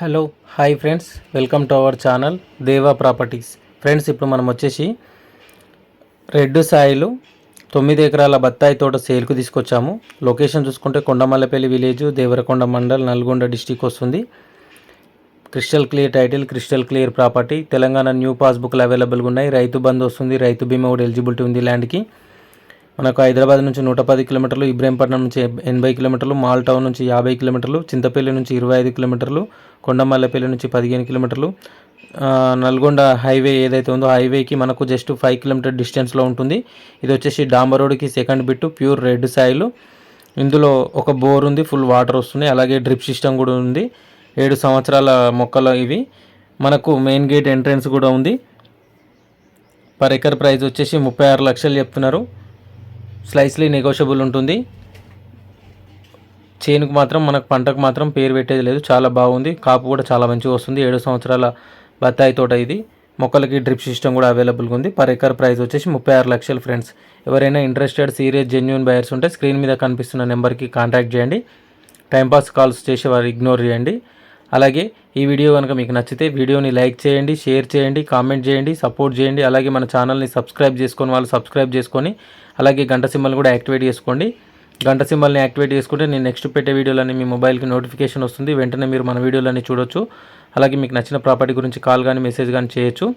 Hello hi friends. Welcome to our channel Deva properties. Friends ఇప్పుడు మనం వచ్చేసి red Sailu తొమ్మిది ఎకరాల బత్తాయి తోట సేల్కు తీసుకొచ్చాము. లొకేషన్ చూసుకుంటే కొండమల్లపల్లి విలేజ్ దేవరకొండ మండల్ నల్గొండ డిస్టిక్ వస్తుంది. Crystal clear title crystal clear property. Telangana new పాస్బుక్లు అవైలబుల్గా ఉన్నాయి. రైతు బంద్ వస్తుంది రైతు బీమా కూడా ఎలిజిబిలిటీ ఉంది ల్యాండ్కి. మనకు హైదరాబాద్ నుంచి నూట పది కిలోమీటర్లు ఇబ్రహీంపట్నం నుంచి ఎనభై కిలోమీటర్లు మాల్ టౌన్ నుంచి యాభై కిలోమీటర్లు చింతపల్లి నుంచి ఇరవై ఐదు కిలోమీటర్లు కొండమల్లపల్లి నుంచి పదిహేను కిలోమీటర్లు. నల్గొండ హైవే ఏదైతే ఉందో హైవేకి మనకు జస్ట్ ఫైవ్ కిలోమీటర్ డిస్టెన్స్లో ఉంటుంది. ఇది వచ్చేసి డాంబర్ రోడ్కి second bit pure red soil. ఇందులో ఒక బోర్ ఉంది ఫుల్ వాటర్ వస్తుంది. అలాగే డ్రిప్ సిస్టమ్ కూడా ఉంది. ఏడు సంవత్సరాల మొక్కలు ఇవి. మనకు మెయిన్ గేట్ ఎంట్రన్స్ కూడా ఉంది. పర్ ఎకర్ ప్రైస్ వచ్చేసి ముప్పై ఆరు లక్షలు చెప్తున్నారు. స్లైస్లీ నెగోషియబుల్ ఉంటుంది. చేనుకు మాత్రం మనకు పంటకు మాత్రం పేరు పెట్టేది లేదు. చాలా బాగుంది. కాపు కూడా చాలా మంచిగా వస్తుంది. ఏడు సంవత్సరాల బత్తాయి తోట ఇది. మొక్కలకి డ్రిప్ సిస్టమ్ కూడా అవైలబుల్గా ఉంది. పర్ ఎకర్ ప్రైస్ వచ్చేసి ముప్పై ఆరు లక్షలు ఫ్రెండ్స్. ఎవరైనా ఇంట్రెస్టెడ్ సీరియస్ జెన్యున్ బయర్స్ ఉంటే స్క్రీన్ మీద కనిపిస్తున్న నెంబర్కి కాంటాక్ట్ చేయండి. టైంపాస్ కాల్స్ చేసి వారు ఇగ్నోర్ చేయండి. అలాగే ఈ వీడియో కనుక మీకు నచ్చితే వీడియోని లైక్ చేయండి షేర్ చేయండి కామెంట్ చేయండి సపోర్ట్ చేయండి. అలాగే మన ఛానల్ని సబ్స్క్రైబ్ చేసుకొని వాళ్ళు సబ్స్క్రైబ్ చేసుకొని అలాగే గంట సింబల్ కూడా యాక్టివేట్ చేసుకోండి. గంట సింబల్ని యాక్టివేట్ చేసుకుంటే నేను నెక్స్ట్ పెట్టే వీడియోలన్నీ మీ మొబైల్కి నోటిఫికేషన్ వస్తుంది. వెంటనే మీరు మన వీడియోలన్నీ చూడొచ్చు. అలాగే మీకు నచ్చిన ప్రాపర్టీ గురించి కాల్ కానీ మెసేజ్ కానీ చేయొచ్చు.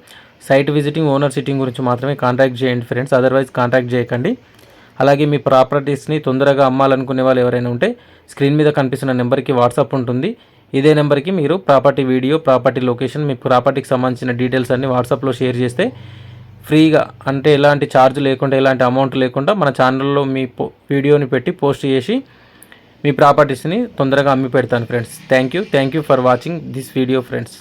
సైట్ విజిటింగ్ ఓనర్ సిట్టింగ్ గురించి మాత్రమే కాంటాక్ట్ చేయండి ఫ్రెండ్స్. అదర్వైజ్ కాంటాక్ట్ చేయకండి. అలాగే మీ ప్రాపర్టీస్ని తొందరగా అమ్మాలనుకునే వాళ్ళు ఎవరైనా ఉంటే స్క్రీన్ మీద కనిపిస్తున్న నెంబర్కి వాట్సాప్ ఉంటుంది. ఇదే నెంబర్కి మీరు ప్రాపర్టీ వీడియో ప్రాపర్టీ లొకేషన్ మీ ప్రాపర్టీకి సంబంధించిన డీటెయిల్స్ అన్ని వాట్సాప్లో షేర్ చేస్తే ఫ్రీగా అంటే ఎలాంటి ఛార్జ్ లేకుండా ఎలాంటి అమౌంట్ లేకుండా మన ఛానల్లో మీ వీడియోని పెట్టి పోస్ట్ చేసి మీ ప్రాపర్టీస్ని తొందరగా అమ్మి పెడతాను friends. Thank you. Thank you for watching this video friends.